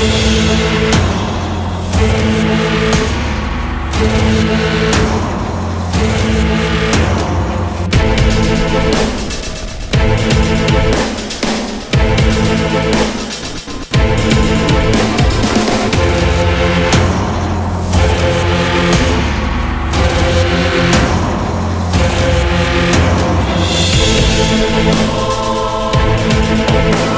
We'll be right.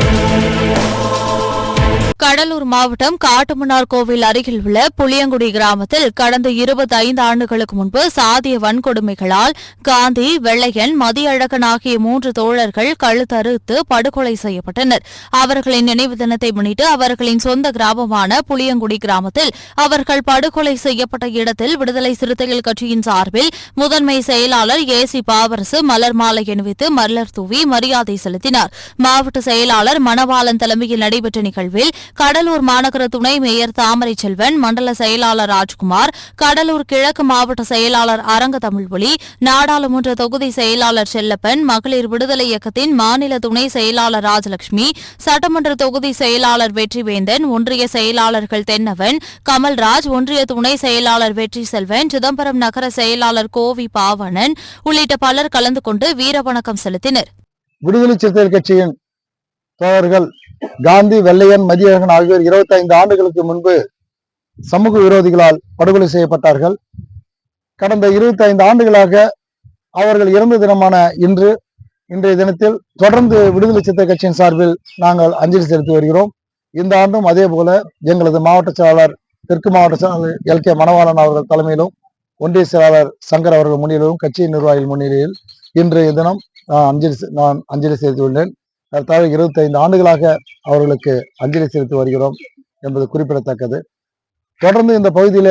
Cuddalore மாவட்டம் காட்டுமன்னார் கோவில் அருகில் உள்ள புளியங்குடி கிராமத்தில் கடந்த இருபத்தி ஐந்து ஆண்டுகளுக்கு முன்பு சாதிய வன்கொடுமைகளால் காந்தி வெள்ளையன் மதியழகன் ஆகிய மூன்று தோழர்கள் கழுத்தறுத்து படுகொலை செய்யப்பட்டனர். அவர்களின் நினைவு தினத்தை முன்னிட்டு அவர்களின் சொந்த கிராமமான புளியங்குடி கிராமத்தில் அவர்கள் படுகொலை செய்யப்பட்ட இடத்தில் விடுதலை சிறுத்தைகள் கட்சியின் சார்பில் முதன்மை செயலாளர் ஏ சி பாவரசு மலர் மாலை அணிவித்து மலர் தூவி மரியாதை செலுத்தினார். மாவட்ட செயலாளர் மணவாளன் தலைமையில் நடைபெற்ற நிகழ்வில் கடலூர் மாநகர துணை மேயர் தாமரை செல்வன் மண்டல செயலாளர் ராஜ்குமார் கடலூர் கிழக்கு மாவட்ட செயலாளர் அரங்க தமிழ்மொழி நாடாளுமன்ற தொகுதி செயலாளர் செல்லப்பன் மகளிர் விடுதலை இயக்கத்தின் மாநில துணை செயலாளர் ராஜலட்சுமி சட்டமன்ற தொகுதி செயலாளர் வெற்றிவேந்தன் ஒன்றிய செயலாளர்கள் தென்னவன் கமல்ராஜ் ஒன்றிய துணை செயலாளர் வெற்றி செல்வன் சிதம்பரம் நகர செயலாளர் கோவி பாவணன் உள்ளிட்ட பலர் கலந்து கொண்டு வீரவணக்கம் செலுத்தினர். விடுதலை சிறுத்தைகள் கட்சியின் தோழர்கள் காந்தி வெள்ளையன் மதியழகன் ஆகியோர் 25 ஆண்டுகளுக்கு முன்பு சமூக விரோதிகளால் படுகொலை செய்யப்பட்டார்கள். கடந்த 25 ஆண்டுகளாக அவர்கள் இறந்த தினமான இன்று இன்றைய தினத்தில் தொடர்ந்து விடுதலை சித்த கட்சியின் சார்பில் நாங்கள் அஞ்சலி செலுத்தி வருகிறோம். இந்த ஆண்டும் அதே போல எங்களது மாவட்ட செயலாளர் தெற்கு மாவட்ட செயலாளர் எல். கே. மணவாளன் அவர்கள் தலைமையிலும் ஒன்றிய செயலாளர் சங்கர் அவர்கள் முன்னிலையிலும் கட்சியின் நிர்வாகிகள் முன்னிலையில் இன்றைய தினம் நான் அஞ்சலி செ- நான் அஞ்சலி செலுத்தியுள்ளேன். ஏறத்தாழ 25 ஆண்டுகளாக அவர்களுக்கு அஞ்சலி செலுத்தி வருகிறோம் என்பது குறிப்பிடத்தக்கது. தொடர்ந்து இந்த பகுதியில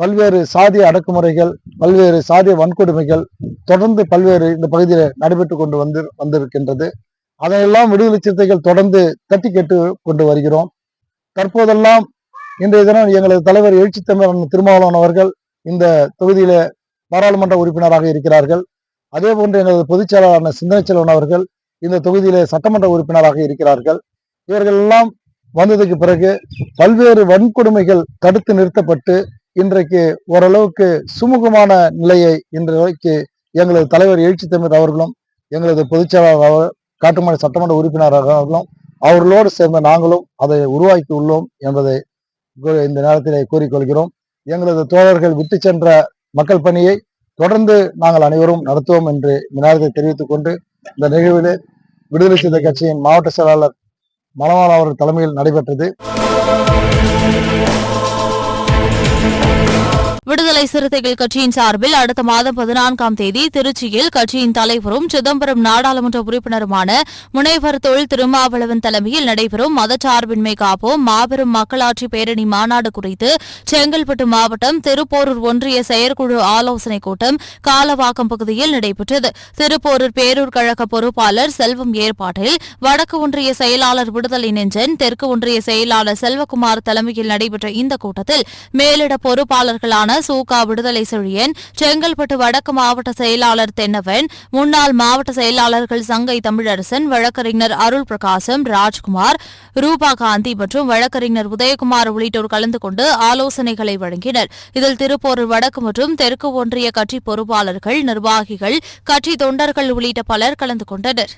பல்வேறு சாதிய அடக்குமுறைகள் பல்வேறு சாதிய வன்கொடுமைகள் தொடர்ந்து பல்வேறு இந்த பகுதியில நடைபெற்று கொண்டு வந்து வந்திருக்கின்றது. அதையெல்லாம் விடுதலை சிறுத்தைகள் தொடர்ந்து தட்டி கேட்டு கொண்டு வருகிறோம். தற்போதெல்லாம் இன்றைய தினம் எங்களது தலைவர் எழுச்சி தமிழன் திருமாவளவன் அவர்கள் இந்த தொகுதியில பாராளுமன்ற உறுப்பினராக இருக்கிறார்கள். அதே போன்று எங்களது பொதுச் செயலாளரான சிந்தனை செல்வன் அவர்கள் இந்த தொகுதியிலே சட்டமன்ற உறுப்பினராக இருக்கிறார்கள். இவர்கள் எல்லாம் வந்ததுக்கு பிறகு பல்வேறு வன்கொடுமைகள் தடுத்து நிறுத்தப்பட்டு இன்றைக்கு ஓரளவுக்கு சுமூகமான நிலையை இன்றைக்கு எங்களது தலைவர் எழுச்சி தமிழ் அவர்களும் எங்களது பொதுச்செயலாளர் அவர் காட்டுமலை சட்டமன்ற உறுப்பினராக அவர்களும் அவர்களோடு சேர்ந்த நாங்களும் அதை உருவாக்கி உள்ளோம் என்பதை இந்த நேரத்திலே கூறிக்கொள்கிறோம். எங்களது தோழர்கள் விட்டு சென்ற மக்கள் பணியை தொடர்ந்து நாங்கள் அனைவரும் நடத்துவோம் என்று இந்த நேரத்தை தெரிவித்துக் கொண்டு இந்த நிகழ்விலே விடுதலை சிறுத்தை கட்சியின் மாவட்ட செயலாளர் மணவாளன் அவர்கள் தலைமையில் நடைபெற்றது. விடுதலை சிறுத்தைகள் கட்சியின் சார்பில் அடுத்த மாதம் பதினான்காம் தேதி திருச்சியில் கட்சியின் தலைவரும் சிதம்பரம் நாடாளுமன்ற உறுப்பினருமான முனைவர் தொழில் திருமாவளவன் தலைமையில் நடைபெறும் மதச்சார்பின்மை காப்போம் மாபெரும் மக்களாட்சி பேரணி மாநாடு குறித்து செங்கல்பட்டு மாவட்டம் திருப்போரூர் ஒன்றிய செயற்குழு ஆலோசனைக் கூட்டம் காலவாக்கம் பகுதியில் நடைபெற்றது. திருப்போரூர் பேரூர் கழக பொறுப்பாளர் செல்வம் ஏற்பாட்டில் வடக்கு ஒன்றிய செயலாளர் விடுதலை நெஞ்சன் தெற்கு ஒன்றிய செயலாளர் செல்வகுமார் தலைமையில் நடைபெற்ற இந்த கூட்டத்தில் மேலிட பொறுப்பாளர்களான சூகா விடுதலை செழியன் செங்கல்பட்டு வடக்கு மாவட்ட செயலாளர் தென்னவன் முன்னாள் மாவட்ட செயலாளர்கள் சங்கை தமிழரசன் வழக்கறிஞர் அருள் பிரகாசம் ராஜ்குமார் ரூபா காந்தி மற்றும் வழக்கறிஞர் உதயகுமார் உள்ளிட்டோர் கலந்து கொண்டு ஆலோசனைகளை வழங்கினர். இதில் திருப்போரூர் வடக்கு மற்றும் தெற்கு ஒன்றிய கட்சி பொறுப்பாளர்கள் நிர்வாகிகள் கட்சி தொண்டர்கள் உள்ளிட்ட பலர் கலந்து கொண்டனர்.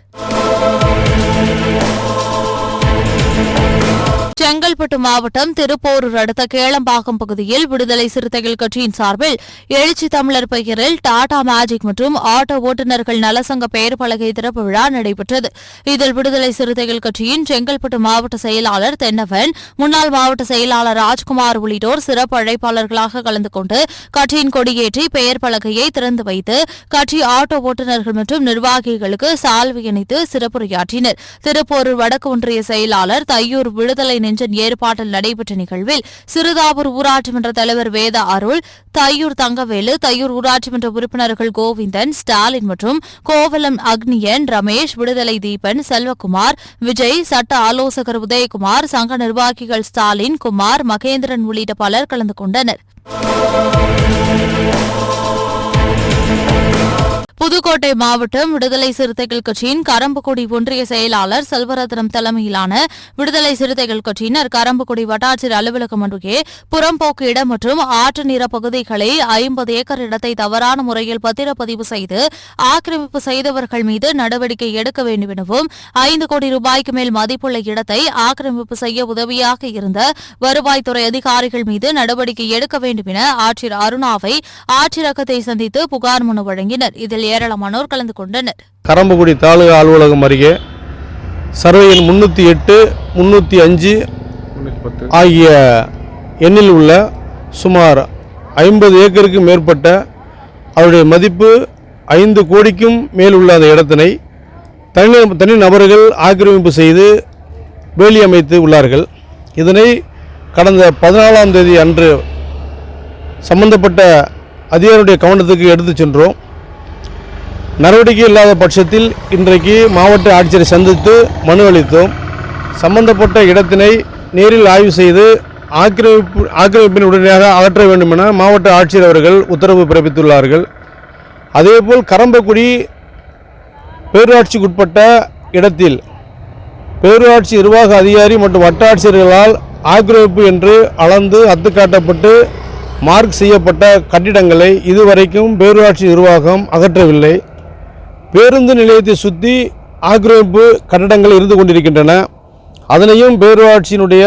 செங்கல்பட்டு மாவட்டம் திருப்போரூர் அடுத்த கேளம்பாக்கம் பகுதியில் விடுதலை சிறுத்தைகள் கட்சியின் சார்பில் எழுச்சி தமிழர் பெயரில் டாடா மேஜிக் மற்றும் ஆட்டோ ஓட்டுநர்கள் நலசங்க பெயர் பலகை திறப்பு விழா நடைபெற்றது. இதில் விடுதலை சிறுத்தைகள் கட்சியின் செங்கல்பட்டு மாவட்ட செயலாளர் தென்னவன் முன்னாள் மாவட்ட செயலாளர் ராஜ்குமார் உள்ளிட்டோர் சிறப்பு அழைப்பாளர்களாக கலந்து கொண்டு கட்சியின் கொடியேற்றி பெயர் பலகையை திறந்து வைத்து கட்சி ஆட்டோ ஓட்டுநர்கள் மற்றும் நிர்வாகிகளுக்கு சால்வை இணைத்து சிறப்புரையாற்றினர். திருப்போரூர் வடக்கு ஒன்றிய செயலாளர் தையூர் விடுதலை நெஞ்சன் ஏற்பாட்டில் நடைபெற்ற நிகழ்வில் சிறுதாபூர் ஊராட்சி மன்ற தலைவர் வேத அருள் தையூர் தங்கவேலு தையூர் ஊராட்சி மன்ற உறுப்பினர்கள் கோவிந்தன் ஸ்டாலின் மற்றும் கோவலம் அக்னியன் ரமேஷ் விடுதலை தீபன் செல்வகுமார் விஜய் சட்ட ஆலோசகர் உதயகுமார் சங்க நிர்வாகிகள் ஸ்டாலின் குமார் மகேந்திரன் உள்ளிட்ட பலர் கலந்து கொண்டனர். புதுக்கோட்டை மாவட்டம் விடுதலை சிறுத்தைகள் கட்சியின் கரம்பக்குடி ஒன்றிய செயலாளர் செல்வரத்னம் தலைமையிலான விடுதலை சிறுத்தைகள் கட்சியினர் கரம்பக்குடி வட்டாட்சியர் அலுவலகம் அருகே புறம்போக்கு இடம் மற்றும் ஆற்று நிற பகுதிகளை ஐம்பது ஏக்கர் இடத்தை தவறான முறையில் பத்திரப்பதிவு செய்து ஆக்கிரமிப்பு செய்தவர்கள் மீது நடவடிக்கை எடுக்க வேண்டும் எனவும் ஐந்து கோடி ரூபாய்க்கு மேல் மதிப்புள்ள இடத்தை ஆக்கிரமிப்பு செய்ய உதவியாக இருந்த வருவாய்த்துறை அதிகாரிகள் மீது நடவடிக்கை எடுக்க வேண்டும் என ஆட்சியர் அருணாவை ஆட்சியரகத்தை சந்தித்து புகார் மனு வழங்கினர். இதில் ஏராளமானோர் கலந்து கொண்டனர். கரம்பக்குடி தாலுகா அலுவலகம் அருகே சர்வையின் முன்னூற்றி எட்டு முன்னூற்றி அஞ்சு ஆகிய எண்ணில் உள்ள சுமார் ஐம்பது ஏக்கருக்கு மேற்பட்ட அவருடைய மதிப்பு ஐந்து கோடிக்கும் மேல் உள்ள அந்த இடத்தினை தனி தனி நபர்கள் ஆக்கிரமிப்பு செய்து வேலி அமைத்து உள்ளார்கள். இதனை கடந்த பதினாலாம் தேதி அன்று சம்பந்தப்பட்ட அதிகாரியுடைய கவனத்துக்கு எடுத்துச் சென்றோம். நடவடிக்கை இல்லாத பட்சத்தில் இன்றைக்கு மாவட்ட ஆட்சியரை சந்தித்து மனு அளித்தோம். சம்பந்தப்பட்ட இடத்தினை நேரில் ஆய்வு செய்து ஆக்கிரமிப்பு ஆக்கிரமிப்பின் உடனடியாக அகற்ற வேண்டும் என மாவட்ட ஆட்சியர் அவர்கள் உத்தரவு பிறப்பித்துள்ளார்கள். அதேபோல் கரம்பக்குடி பேரூராட்சிக்குட்பட்ட இடத்தில் பேரூராட்சி நிர்வாக அதிகாரி மற்றும் வட்டாட்சியர்களால் ஆக்கிரமிப்பு என்று அளந்து அத்து காட்டப்பட்டு மார்க் செய்யப்பட்ட கட்டிடங்களை இதுவரைக்கும் பேரூராட்சி நிர்வாகம் அகற்றவில்லை. பேருந்து நிலையத்தை சுற்றி ஆக்கிரமிப்பு கட்டடங்கள் இருந்து கொண்டிருக்கின்றன. அதனையும் பேரூராட்சியினுடைய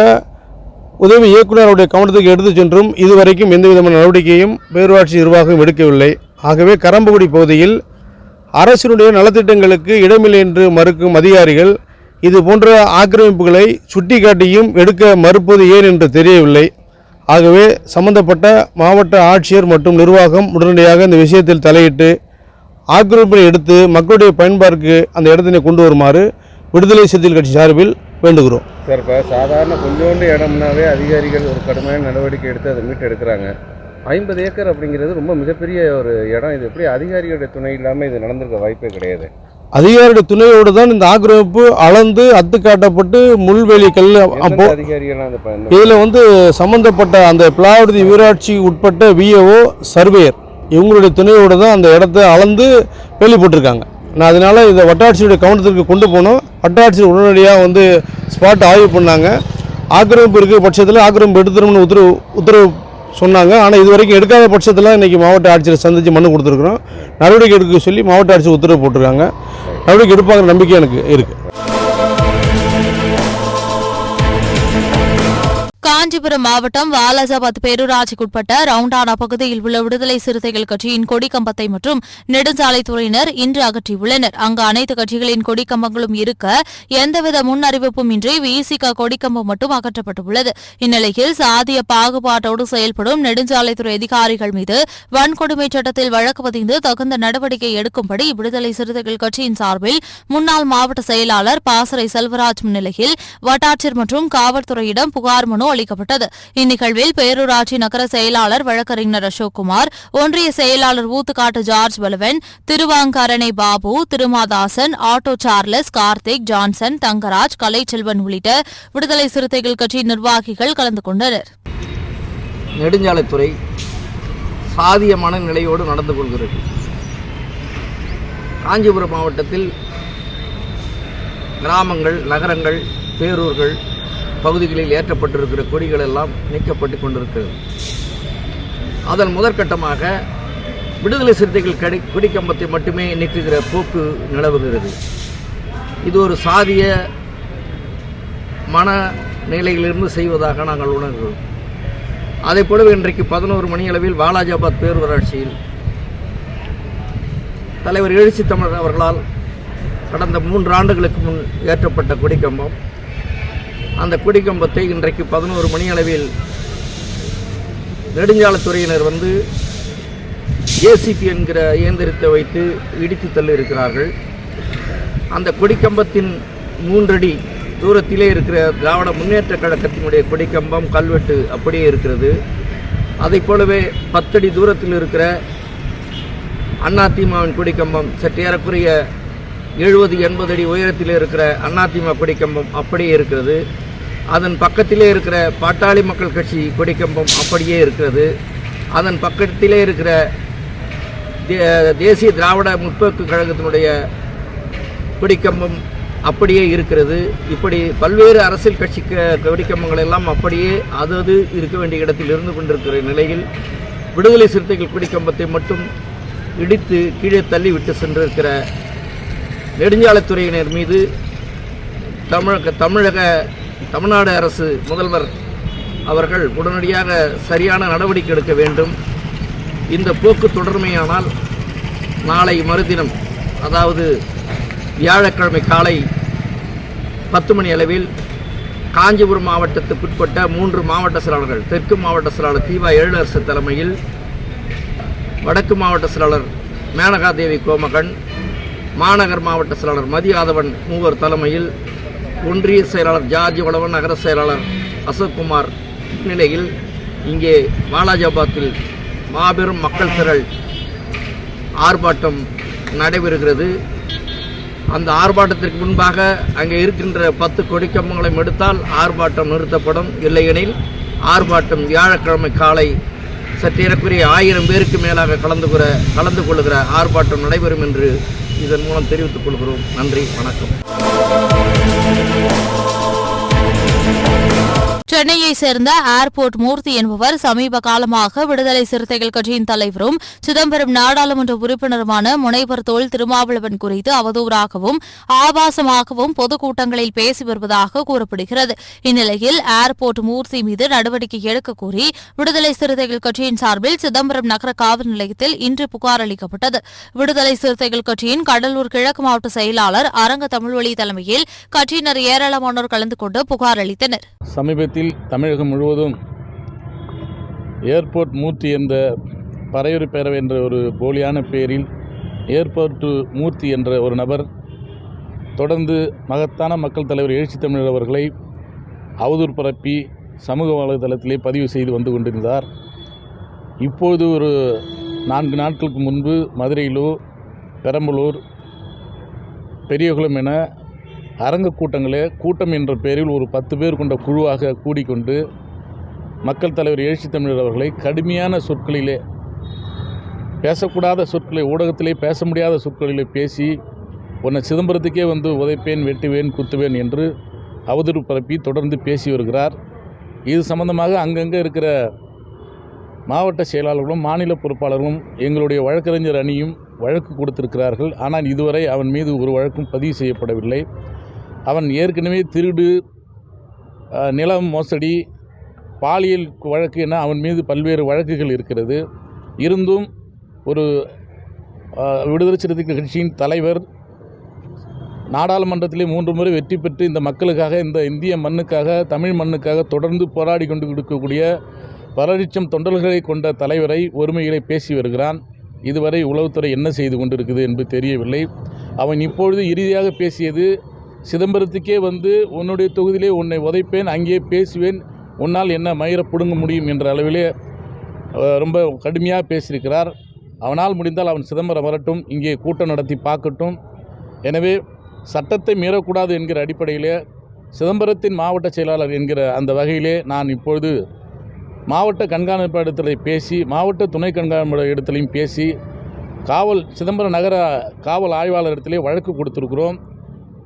உதவி இயக்குநருடைய கவனத்துக்கு எடுத்து சென்றும் இதுவரைக்கும் எந்த விதமான நடவடிக்கையும் பேரூராட்சி நிர்வாகம் எடுக்கவில்லை. ஆகவே கரம்பக்குடி பகுதியில் அரசினுடைய நலத்திட்டங்களுக்கு இடமில்லை என்று மறுக்கும் அதிகாரிகள் இது போன்ற ஆக்கிரமிப்புகளை சுட்டிக்காட்டியும் எடுக்க மறுப்பது ஏன் என்று தெரியவில்லை. ஆகவே சம்பந்தப்பட்ட மாவட்ட ஆட்சியர் மற்றும் நிர்வாகம் உடனடியாக இந்த விஷயத்தில் தலையிட்டு ஆக்கிரமிப்பினை எடுத்து மக்களுடைய பயன்பாட்டிற்கு அந்த இடத்தினை கொண்டு வருமாறு விடுதலை சிறுத்தைகள் கட்சி சார்பில் வேண்டுகிறோம். சார் இப்போ சாதாரண கொஞ்சோண்டு இடம்னாவே அதிகாரிகள் ஒரு கடுமையான நடவடிக்கை எடுத்து அதை மீட்டு எடுக்கிறாங்க ஐம்பது ஏக்கர் அப்படிங்கிறது ரொம்ப மிகப்பெரிய ஒரு இடம். இது எப்படி அதிகாரிகளுடைய துணை இல்லாமல் இது நடந்திருக்க வாய்ப்பே கிடையாது. அதிகாரியுடைய துணையோடு தான் இந்த ஆக்கிரமிப்பு அளந்து அத்து காட்டப்பட்டு முள்வெளி கல் அப்போ இதில் வந்து சம்பந்தப்பட்ட அந்த பிளாவடி ஊராட்சி உட்பட்ட விஏஓ சர்வேயர். இவங்களுடைய துணையோடு தான் அந்த இடத்த அளந்து வேலி போட்டிருக்காங்க. நான் அதனால் இதை வட்டாட்சியுடைய கவனத்திற்கு கொண்டு போனோம் வட்டாட்சியர் உடனடியாக வந்து ஸ்பாட் ஆய்வு பண்ணாங்க. ஆக்கிரமிப்பு இருக்கிற பட்சத்தில் ஆக்கிரமிப்பு எடுத்துரும்னு உத்தரவு உத்தரவு சொன்னாங்க. ஆனால் இது வரைக்கும் எடுக்காத பட்சத்தில் இன்றைக்கி மாவட்ட ஆட்சியரை சந்தித்து மனு கொடுத்துருக்குறோம். நடவடிக்கை எடுக்க சொல்லி மாவட்ட ஆட்சியர் உத்தரவு போட்டிருக்காங்க. நடவடிக்கை எடுப்பாங்கிற நம்பிக்கை எனக்கு இருக்குது காஞ்சிபுரம் மாவட்டம் வாலாஜாபாத் பேரூராட்சிக்குட்பட்ட ரவுண்டானா பகுதியில் உள்ள விடுதலை சிறுத்தைகள் கட்சியின் கொடிக்கம்பத்தை மற்றும் நெடுஞ்சாலைத்துறையினர் இன்று அகற்றியுள்ளனர். அங்கு அனைத்து கட்சிகளின் கொடிக்கம்பங்களும் இருக்க எந்தவித முன் அறிவிப்பும் இன்றி விசிக கொடிக்கம்பம் மட்டும் அகற்றப்பட்டுள்ளது. இந்நிலையில் சாதிய பாகுபாட்டோடு செயல்படும் நெடுஞ்சாலைத்துறை அதிகாரிகள் மீது வன்கொடுமை சட்டத்தில் வழக்கு பதிந்து தகுந்த நடவடிக்கை எடுக்கும்படி விடுதலை சிறுத்தைகள் கட்சியின் சார்பில் முன்னாள் மாவட்ட செயலாளர் பாசறை செல்வராஜ் முன்னிலையில் வட்டாட்சியர் மற்றும் காவல்துறையிடம் புகார் மனு அளிக்கப்பட்டது. இந்நிகழ்வில் பேரூராட்சி நகர செயலாளர் வழக்கறிஞர் அசோக்குமார் ஒன்றிய செயலாளர் Oothukkadu George Palavan Thiruvangaranai Babu Thirumathasan auto Charles Karthik Johnson Thangaraj Kalaiselvan உள்ளிட்ட விடுதலை சிறுத்தைகள் கட்சி நிர்வாகிகள் கலந்து கொண்டனர். நெடுஞ்சாலைத்துறை சாதிய மனநிலையோடு நடந்து கொள்கிறது. காஞ்சிபுரம் மாவட்டத்தில் கிராமங்கள் நகரங்கள் பேரூர்கள் பகுதிகளில் ஏற்றப்பட்டிருக்கிற கொடிகள் எல்லாம் நீக்கப்பட்டு கொண்டிருக்கிறது. அதன் முதற்கட்டமாக விடுதலை சிறுத்தைகள் கடி கொடிக்கம்பத்தை மட்டுமே நீக்குகிற போக்கு நிலவுகிறது. இது ஒரு சாதிய மன நிலையிலிருந்து செய்வதாக நாங்கள் உணர்கிறோம். அதே போலவே இன்றைக்கு பதினோரு மணியளவில் வாலாஜாபாத் பேரூராட்சியில் தலைவர் எழுச்சி தமிழர் அவர்களால் கடந்த மூன்று ஆண்டுகளுக்கு முன் ஏற்றப்பட்ட கொடிக்கம்பம். அந்த கொடிக்கம்பத்தை இன்றைக்கு பதினோரு மணி அளவில் நெடுஞ்சாலைத்துறையினர் வந்து ஏசிபி என்கிற இயந்திரத்தை வைத்து இடித்து தள்ளி இருக்கிறார்கள் அந்த கொடிக்கம்பத்தின் மூன்றடி தூரத்திலே இருக்கிற திராவிட முன்னேற்ற கழகத்தினுடைய கொடிக்கம்பம் கல்வெட்டு அப்படியே இருக்கிறது. அதைப் போலவே பத்தடி தூரத்தில் இருக்கிற அதிமுகவின் கொடிக்கம்பம் சற்று ஏறக்குறைய எழுபது எண்பது அடி உயரத்தில் இருக்கிற அதிமுக கொடிக்கம்பம் அப்படியே இருக்கிறது. அதன் பக்கத்திலே இருக்கிற பாட்டாளி மக்கள் கட்சி கொடிக்கம்பம் அப்படியே இருக்கிறது. அதன் பக்கத்திலே இருக்கிற தே- தேசிய திராவிட முற்போக்கு கழகத்தினுடைய கொடிக்கம்பம் அப்படியே இருக்கிறது. இப்படி பல்வேறு அரசியல் கட்சி கொடிக்கம்பங்கள் எல்லாம் அப்படியே அது அது இருக்க வேண்டிய இடத்தில் இருந்து கொண்டிருக்கிற நிலையில் விடுதலை சிறுத்தைகள் கொடிக்கம்பத்தை மட்டும் இடித்து கீழே தள்ளிவிட்டு சென்றிருக்கிற நெடுஞ்சாலைத்துறையினர் மீது தமிழக தமிழக தமிழ்நாடு அரசு முதல்வர் அவர்கள் உடனடியாக சரியான நடவடிக்கை எடுக்க வேண்டும். இந்த போக்கு தொடர்மையானால் நாளை மறுதினம் அதாவது வியாழக்கிழமை காலை பத்து மணி அளவில் காஞ்சிபுரம் மாவட்டத்துக்குட்பட்ட மூன்று மாவட்ட செயலாளர்கள் தெற்கு மாவட்ட செயலாளர் தீபா எழிலரசு தலைமையில் வடக்கு மாவட்ட செயலாளர் மேனகாதேவி கோமகன் மாநகர் மாவட்ட செயலாளர் மதியாதவன் மூவர் தலைமையில் ஒன்றிய செயலாளர் ஜார்ஜ் வளவன் நகர செயலாளர் அசோக்குமார் நிலையில் இங்கே வாலாஜாபாத்தில் மாபெரும் மக்கள் திரள் ஆர்ப்பாட்டம் நடைபெறுகிறது. அந்த ஆர்ப்பாட்டத்திற்கு முன்பாக அங்கே இருக்கின்ற பத்து கொடிக்கம்பங்களையும் எடுத்தால் ஆர்ப்பாட்டம் நிறுத்தப்படும். இல்லையெனில் ஆர்ப்பாட்டம் வியாழக்கிழமை காலை சற்றேறக்குரிய ஆயிரம் பேருக்கு மேலாக கலந்து கொற கலந்து கொள்கிற ஆர்ப்பாட்டம் நடைபெறும் என்று இதன் மூலம் தெரிவித்துக் கொள்கிறோம். நன்றி வணக்கம். சென்னையை சேர்ந்த ஏர்போர்ட் மூர்த்தி என்பவர் சமீப காலமாக விடுதலை சிறுத்தைகள் கட்சியின் தலைவரும் சிதம்பரம் நாடாளுமன்ற உறுப்பினருமான முனைவர் தோல் திருமாவளவன் குறித்து அவதூறாகவும் ஆபாசமாகவும் பொதுக்கூட்டங்களில் பேசி வருவதாக கூறப்படுகிறது. இந்நிலையில் ஏர்போர்ட் மூர்த்தி மீது நடவடிக்கை எடுக்க கோரி விடுதலை சிறுத்தைகள் கட்சியின் சார்பில் சிதம்பரம் நகர காவல் நிலையத்தில் இன்று புகார் அளிக்கப்பட்டது. விடுதலை சிறுத்தைகள் கட்சியின் கடலூர் கிழக்கு மாவட்ட செயலாளர் அரங்க தமிழ்வழி தலைமையில் கட்சியினர் ஏராளமானோர் கலந்து கொண்டு புகார் அளித்தனர். சமீபத்தில் தமிழகம் முழுவதும் ஏர்போர்ட் மூர்த்தி என்ற பறையுறு பேரவை என்ற ஒரு போலியான பெயரில் ஏர்போர்ட் மூர்த்தி என்ற ஒரு நபர் தொடர்ந்து மகத்தான மக்கள் தலைவர் எழுச்சி தமிழர் அவர்களை அவதூறு பரப்பி சமூக வலைதளத்திலே பதிவு செய்து வந்து கொண்டிருந்தார். இப்போது ஒரு நான்கு நாட்களுக்கு முன்பு மதுரையிலோ பெரம்பலூர் பெரியகுளம் என அரங்க கூட்டங்களே கூட்டம் என்ற பெயரில் ஒரு பத்து பேர் கொண்ட குழுவாக கூடிக்கொண்டு மக்கள் தலைவர் எழுச்சி தமிழர் அவர்களை கடுமையான சொற்களிலே பேசக்கூடாத சொற்களை ஊடகத்திலே பேச முடியாத சொற்களிலே பேசி உன்னை சிதம்பரத்துக்கே வந்து உதைப்பேன் வெட்டுவேன் குத்துவேன் என்று அவதூறு பரப்பி தொடர்ந்து பேசி வருகிறார். இது சம்பந்தமாக அங்கங்கே இருக்கிற மாவட்ட செயலாளர்களும் மாநில பொறுப்பாளர்களும் எங்களுடைய வழக்கறிஞர் அணியும் வழக்கு கொடுத்திருக்கிறார்கள். ஆனால் இதுவரை அவன் மீது ஒரு வழக்கும் பதிவு செய்யப்படவில்லை. அவன் ஏற்கனவே திருடு நிலம் மோசடி பாலியல் வழக்கு என அவன் மீது பல்வேறு வழக்குகள் இருக்கிறது. இருந்தும் ஒரு விடுதலை சிறுத்தைகள் கட்சியின் தலைவர் நாடாளுமன்றத்திலே மூன்று முறை வெற்றி பெற்று இந்த மக்களுக்காக இந்த இந்திய மண்ணுக்காக தமிழ் மண்ணுக்காக தொடர்ந்து போராடி கொண்டு கொடுக்கக்கூடிய பல லட்சம் தொண்டர்களை கொண்ட தலைவரை ஒருமையிலே பேசி வருகிறான். இதுவரை உளவுத்துறை என்ன செய்து கொண்டிருக்குது என்று தெரியவில்லை. அவன் இப்பொழுது இறுதியாக பேசியது சிதம்பரத்துக்கே வந்து உன்னுடைய தொகுதியிலே உன்னை உதைப்பேன் அங்கே பேசுவேன். உன்னால் என்ன மயிர பிடுங்க முடியும் என்ற அளவிலே ரொம்ப கடுமையாக பேசியிருக்கிறார். அவனால் முடிந்தால் அவன் சிதம்பரம் வரட்டும் இங்கே கூட்டம் நடத்தி பார்க்கட்டும். எனவே சட்டத்தை மீறக்கூடாது என்கிற அடிப்படையிலே சிதம்பரத்தின் மாவட்ட செயலாளர் என்கிற அந்த வகையிலே நான் இப்பொழுது மாவட்ட கண்காணிப்பு இடத்துல பேசி மாவட்ட துணை கண்காணிப்பு இடத்துலையும் பேசி காவல் சிதம்பரம் நகர காவல் ஆய்வாளர் இடத்திலே வழக்கு கொடுத்துருக்குறோம்.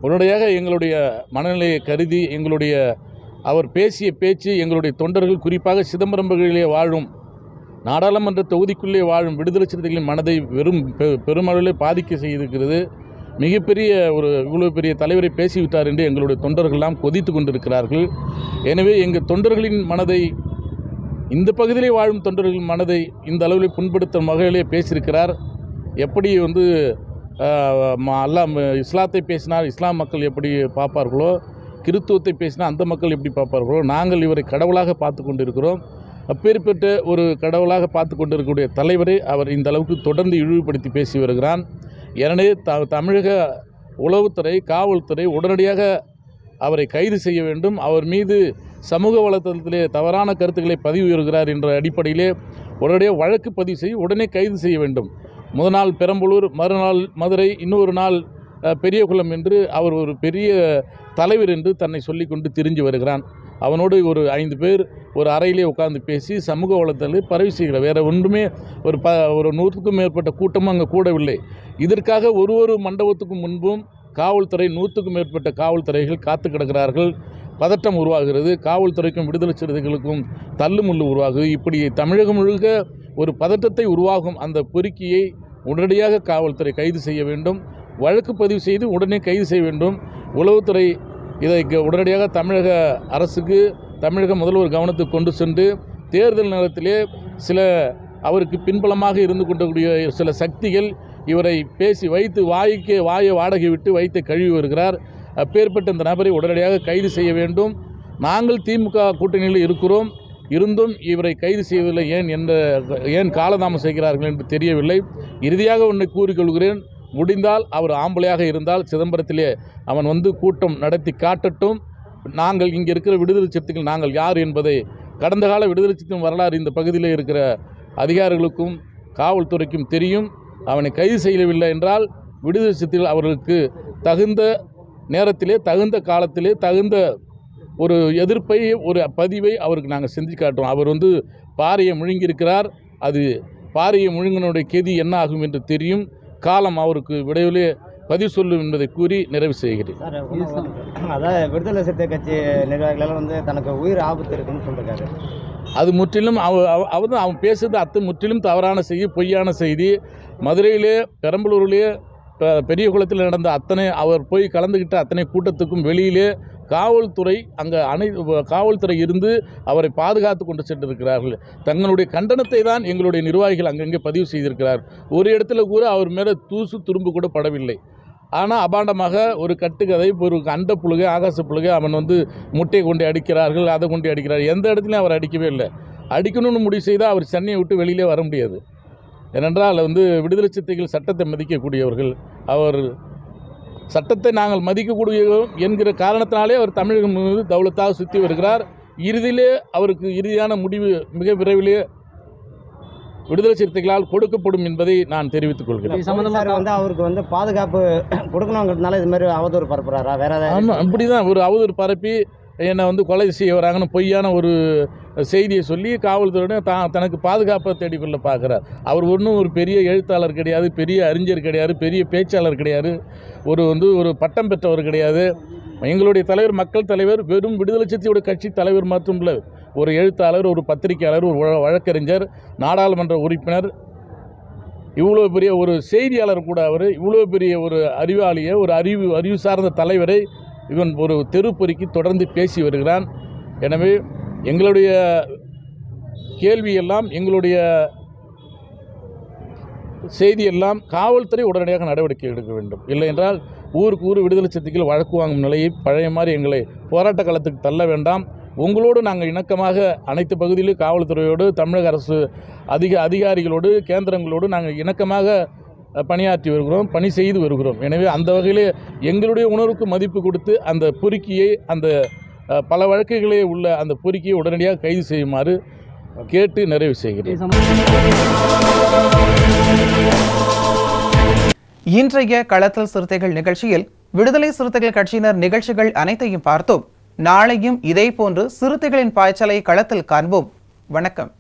உடனடியாக எங்களுடைய மனநிலையை கருதி எங்களுடைய அவர் பேசிய பேச்சு எங்களுடைய தொண்டர்கள் குறிப்பாக சிதம்பரம் வாழும் நாடாளுமன்ற தொகுதிக்குள்ளே வாழும் விடுதலை சிறுத்தைகளின் மனதை வெறும் பெ- பெருமளவிலே பாதிக்க செய்திருக்கிறது. மிகப்பெரிய ஒரு இவ்வளோ பெரிய தலைவரை பேசிவிட்டார் என்று எங்களுடைய தொண்டர்கள்லாம் கொதித்து கொண்டிருக்கிறார்கள். எனவே எங்கள் தொண்டர்களின் மனதை இந்த பகுதியிலே வாழும் தொண்டர்களின் மனதை இந்த அளவில் புண்படுத்தும் வகையிலே பேசியிருக்கிறார். எப்படி வந்து அல்லா அல்லாஹ் இஸ்லாத்தை பேசினால் இஸ்லாம் மக்கள் எப்படி பார்ப்பார்களோ கிறித்துவத்தை பேசினால் அந்த மக்கள் எப்படி பார்ப்பார்களோ நாங்கள் இவரை கடவுளாக பார்த்து கொண்டிருக்கிறோம். அப்பேற்பட்ட ஒரு கடவுளாக பார்த்து கொண்டிருக்கக்கூடிய தலைவரை அவர் இந்த அளவுக்கு தொடர்ந்து இழிவுபடுத்தி பேசி வருகிறான். எனவே த தமிழக உளவுத்துறை காவல்துறை உடனடியாக அவரை கைது செய்ய வேண்டும். அவர் மீது சமூக வலைதளத்திலே தவறான கருத்துக்களை பதிவு வருகிறார் என்ற அடிப்படையிலே உடனடியாக வழக்கு பதிவு செய்ய உடனே கைது செய்ய வேண்டும். முதல் நாள் பெரம்பலூர் மறுநாள் மதுரை இன்னொரு நாள் பெரியகுளம் என்று அவர் ஒரு பெரிய தலைவர் என்று தன்னை சொல்லிக்கொண்டு திரிஞ்சு வருகிறான். அவனோடு ஒரு ஐந்து பேர் ஒரு அறையிலே உட்கார்ந்து பேசி சமூக வலைத்தளத்தில் பரவி செய்கிறார். வேறு ஒன்றுமே ஒரு ப ஒரு நூற்றுக்கும் மேற்பட்ட கூட்டமும் அங்கே கூடவில்லை. இதற்காக ஒரு ஒரு மண்டபத்துக்கும் முன்பும் காவல்துறை நூற்றுக்கும் மேற்பட்ட காவல்துறைகள் காத்து கிடக்கிறார்கள். பதட்டம் உருவாகிறது. காவல்துறைக்கும் விடுதலை சிறுத்தைகளுக்கும் தள்ளுமுள்ளு உருவாகுது. இப்படி தமிழகம் முழுக்க ஒரு பதட்டத்தை உருவாகும் அந்த பொறுக்கியை உடனடியாக காவல்துறை கைது செய்ய வேண்டும். வழக்கு பதிவு செய்து உடனே கைது செய்ய வேண்டும். உளவுத்துறை இதை க- உடனடியாக தமிழக அரசுக்கு தமிழக முதல்வர் கவனத்துக்கு கொண்டு சென்று தேர்தல் நேரத்திலே சில அவருக்கு பின்பலமாக இருந்து கொண்டக்கூடிய சில சக்திகள் இவரை பேசி வைத்து வாய்க்கு வாயை வாடகை விட்டு வைத்து கழுவி வருகிறார். அப்பேற்பட்ட இந்த நபரை உடனடியாக கைது செய்ய வேண்டும். நாங்கள் திமுக கூட்டணியில் இருக்கிறோம். இருந்தும் இவரை கைது செய்யவில்லை. ஏன் என்ற ஏன் காலதாமம் செய்கிறார்கள் என்று தெரியவில்லை. இறுதியாக ஒன்றை கூறிக்கொள்கிறேன். முடிந்தால் அவர் ஆம்பளையாக இருந்தால் சிதம்பரத்திலே அவன் வந்து கூட்டம் நடத்தி காட்டட்டும். நாங்கள் இங்கே இருக்கிற விடுதலை சிறுத்தைகள் நாங்கள் யார் என்பதை கடந்த கால விடுதலை சிறுத்தைகள் வரலாறு இந்த பகுதியில் இருக்கிற அதிகாரிகளுக்கும் காவல்துறைக்கும் தெரியும். அவனை கைது செய்யவில்லை என்றால் விடுதலை சிறுத்தைகள் அவர்களுக்கு தகுந்த நேரத்திலே தகுந்த காலத்திலே தகுந்த ஒரு எதிர்ப்பை ஒரு பதிவை அவருக்கு நாங்கள் செஞ்சு காட்டுறோம். அவர் வந்து பாறையை முழுங்கியிருக்கிறார். அது பாறையை முழுங்கினுடைய கெதி என்ன ஆகும் என்று தெரியும். காலம் அவருக்கு விடையிலே பதிவு சொல்லும் என்பதை கூறி நிறைவு செய்கிறேன். அதான் விடுதலை சிறுத்தை கட்சி நிர்வாகிகள் வந்து தனக்கு உயிர் ஆபத்து இருக்குன்னு சொல்லிருக்காரு. அது முற்றிலும் அவ அவ- அவர் அவன் பேசுறது அத்து முற்றிலும் தவறான செய்தி பொய்யான செய்தி. மதுரையிலே பெரம்பலூரிலே பெ- பெரிய குளத்தில் நடந்த அத்தனை அவர் போய் கலந்துக்கிட்ட அத்தனை கூட்டத்துக்கும் வெளியிலே காவல்துறை அங்கே அனை காவல்துறை இருந்து அவரை பாதுகாத்து கொண்டு சென்றிருக்கிறார்கள். தங்களுடைய கண்டனத்தை தான் எங்களுடைய நிர்வாகிகள் அங்கங்கே பதிவு செய்திருக்கிறார். ஒரு இடத்துல கூட அவர் மேலே தூசு துரும்பு கூட படவில்லை. ஆனால் அபாண்டமாக ஒரு கட்டுக்கதை ஒரு அண்ட புழுகை ஆகாச புழுகை அவன் வந்து முட்டையை கொண்டு அடிக்கிறார்கள் அதை கொண்டு அடிக்கிறார். எந்த இடத்துலையும் அவர் அடிக்கவே இல்லை. அடிக்கணும்னு முடிவு செய்தால் அவர் சென்னையை விட்டு வெளியிலே வர முடியாது. ஏனென்றால் வந்து விடுதலை சித்தைகள் சட்டத்தை மதிக்கக்கூடியவர்கள். அவர் சட்டத்தை நாங்கள் மதிக்கக்கூடியவர்கள் என்கிற காரணத்தினாலே அவர் தமிழகம் மீது தௌலத்தாக சுற்றி வருகிறார். இறுதியிலே அவருக்கு இறுதியான முடிவு மிக விரைவிலே விடுதலை சிறுத்தைகளால் கொடுக்கப்படும் என்பதை நான் தெரிவித்துக் கொள்கிறேன். சம்பந்தமாக வந்து அவருக்கு வந்து பாதுகாப்பு கொடுக்கணுங்கிறதுனால இது மாதிரி அவதூறு பரப்புறாரா? வேற ஏதாவது ஆமாம் அப்படி தான் ஒரு அவதூறு பரப்பி என்னை வந்து கொலை செய்ய வராங்கன்னு பொய்யான ஒரு செய்தியை சொல்லி காவல்துறையினர் தான் தனக்கு பாதுகாப்பை தேடிக்கொள்ள பார்க்குறார். அவர் ஒன்றும் ஒரு பெரிய எழுத்தாளர் கிடையாது பெரிய அறிஞர் கிடையாது பெரிய பேச்சாளர் கிடையாது ஒரு வந்து ஒரு பட்டம் பெற்றவர் கிடையாது. எங்களுடைய தலைவர் மக்கள் தலைவர் வெறும் விடுதலை சிறுத்தையோட கட்சி தலைவர் மற்றும் இல்லை ஒரு எழுத்தாளர் ஒரு பத்திரிகையாளர் ஒரு வழக்கறிஞர் நாடாளுமன்ற உறுப்பினர் இவ்வளோ பெரிய ஒரு செய்தியாளர் கூட அவர் இவ்வளோ பெரிய ஒரு அறிவாளியை ஒரு அறிவு அறிவு சார்ந்த தலைவரை இவன் ஒரு தெருப்பொறிக்கு தொடர்ந்து பேசி வருகிறான். எனவே எங்களுடைய கேள்வியெல்லாம் எங்களுடைய செய்தியெல்லாம் காவல்துறை உடனடியாக நடவடிக்கை எடுக்க வேண்டும். இல்லை என்றால் ஊருக்கு ஊர் விடுதலை சக்திகள் வழக்கு வாங்கும் நிலையை பழைய மாதிரி எங்களை போராட்ட காலத்துக்கு தள்ள வேண்டாம். உங்களோடு நாங்கள் இணக்கமாக அனைத்து பகுதியிலும் காவல்துறையோடு தமிழக அரசு அதிக அதிகாரிகளோடு கேந்திரங்களோடு நாங்கள் இணக்கமாக பணியாற்றி வருகிறோம் பணி செய்து வருகிறோம். எனவே அந்த வகையிலே எங்களுடைய உணர்வுக்கு மதிப்பு கொடுத்து அந்த பொறுக்கியை அந்த பல வழக்குகளே உள்ள அந்த பொறுக்கியை உடனடியாக கைது செய்யுமாறு கேட்டு நிறைவு செய்கிறேன். இன்றைய களத்தல் சிறுத்தைகள் நிகழ்ச்சியில் விடுதலை சிறுத்தைகள் கட்சியினர் நிகழ்ச்சிகள் அனைத்தையும் பார்த்தோம். நாளையும் இதேபோன்று சிறுத்தைகளின் பாய்ச்சலை களத்தில் காண்போம். வணக்கம்.